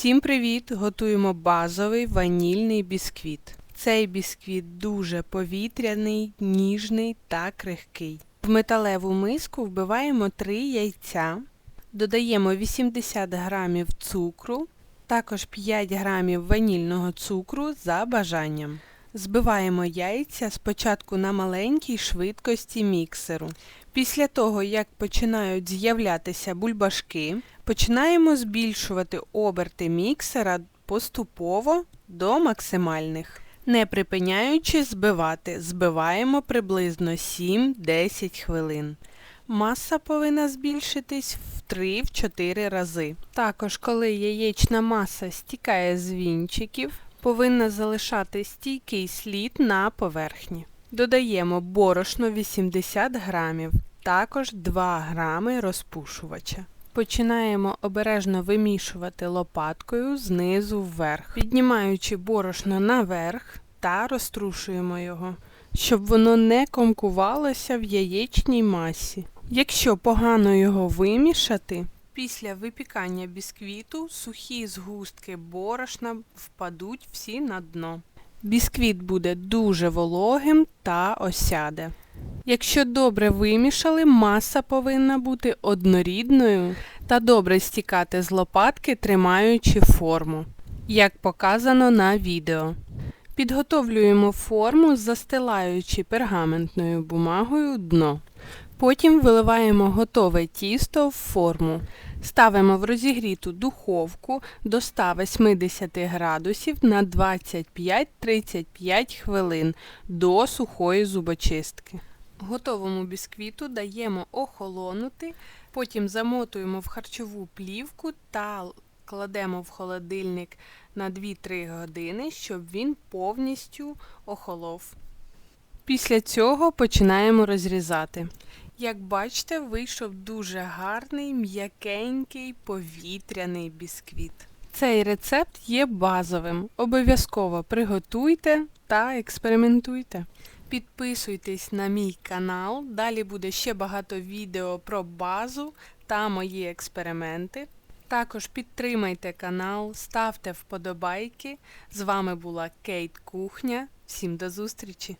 Всім привіт! Готуємо базовий ванільний бісквіт. Цей бісквіт дуже повітряний, ніжний та крихкий. В металеву миску вбиваємо 3 яйця, додаємо 80 г цукру, також 5 г ванільного цукру за бажанням. Збиваємо яйця спочатку на маленькій швидкості міксеру. Після того, як починають з'являтися бульбашки, починаємо збільшувати оберти міксера поступово до максимальних. Не припиняючи збивати, збиваємо приблизно 7-10 хвилин. Маса повинна збільшитись в 3-4 рази. Також, коли яєчна маса стікає з вінчиків, повинна залишати стійкий слід на поверхні. Додаємо борошно 80 грамів, також 2 грами розпушувача. Починаємо обережно вимішувати лопаткою знизу вверх, піднімаючи борошно наверх та розтрушуємо його, щоб воно не комкувалося в яєчній масі. Якщо погано його вимішати, після випікання бісквіту сухі згустки борошна впадуть всі на дно. Бісквіт буде дуже вологим та осяде. Якщо добре вимішали, маса повинна бути однорідною та добре стікати з лопатки, тримаючи форму, як показано на відео. Підготовлюємо форму, застилаючи пергаментною бумагою дно. Потім виливаємо готове тісто в форму. Ставимо в розігріту духовку до 180 градусів на 25-35 хвилин до сухої зубочистки. Готовому бісквіту даємо охолонути, потім замотуємо в харчову плівку та кладемо в холодильник на 2-3 години, щоб він повністю охолов. Після цього починаємо розрізати. Як бачите, вийшов дуже гарний, м'якенький повітряний бісквіт. Цей рецепт є базовим. Обов'язково приготуйте та експериментуйте. Підписуйтесь на мій канал, далі буде ще багато відео про базу та мої експерименти. Також підтримайте канал, ставте вподобайки. З вами була Кейт Кухня. Всім до зустрічі!